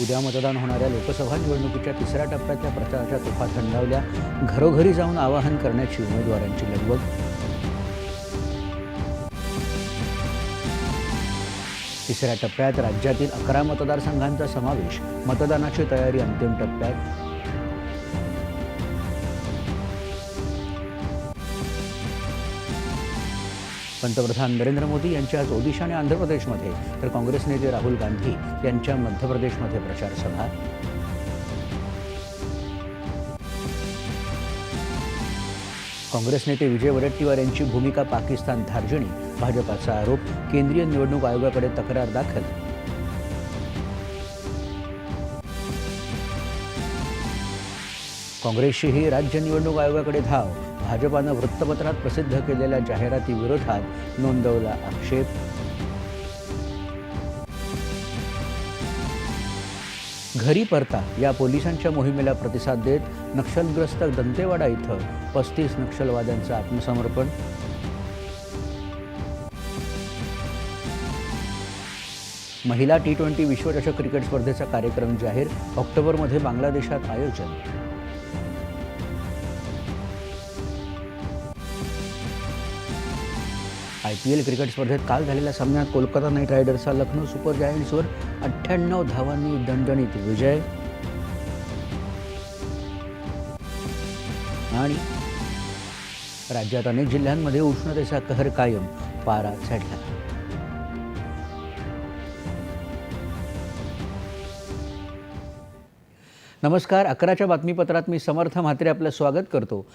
उद्या मतदान होणाऱ्या लोकसभा निवडणुकीच्या तिसऱ्या टप्प्यातल्या प्रचाराच्या तोफा थंडावल्या घरोघरी जाऊन आवाहन करण्याची उमेदवारांची लगबग. तिसऱ्या टप्प्यात राज्यातील अकरा मतदारसंघांचा समावेश मतदानाची तयारी अंतिम टप्प्यात. पंतप्रधान नरेंद्र मोदी यांच्या आज ओदिशा आणि आंध्र प्रदेशमध्ये तर काँग्रेस नेते राहुल गांधी यांच्या मध्य प्रदेशमध्ये प्रचार सभा. काँग्रेस नेते विजय वडेट्टीवार यांची भूमिका पाकिस्तान धार्जिणी भाजपाचा आरोप केंद्रीय निवडणूक आयोगाकडे तक्रार दाखल. काँग्रेसचीही राज्य निवडणूक आयोगाकडे धाव. भाजपानं वृत्तपत्रात प्रसिद्ध केलेल्या जाहिरातीविरोधात नोंदवला आक्षेप. घरी परता या पोलिसांच्या मोहिमेला प्रतिसाद देत नक्षलग्रस्त दंतेवाडा इथं पस्तीस नक्षलवाद्यांचं आत्मसमर्पण. महिला टी ट्वेंटी विश्वचषक क्रिकेट स्पर्धेचा कार्यक्रम जाहीर. ऑक्टोबरमध्ये बांगलादेशात आयोजन. आय पी एल क्रिकेट स्पर्धेत काल झालेल्या सामन्यात कोलकाता नाईट रायडर्सचा लखनौ सुपर जायंट्सवर अठ्ठ्याण्णव धावांनी दणदणीत विजय. आणि राज्यात अनेक जिल्ह्यांमध्ये उष्णतेचा कहर कायम पारा चढला. नमस्कार अकराच्या बातमीपत्रात मी समर्थ म्हात्रे आपलं स्वागत करतो.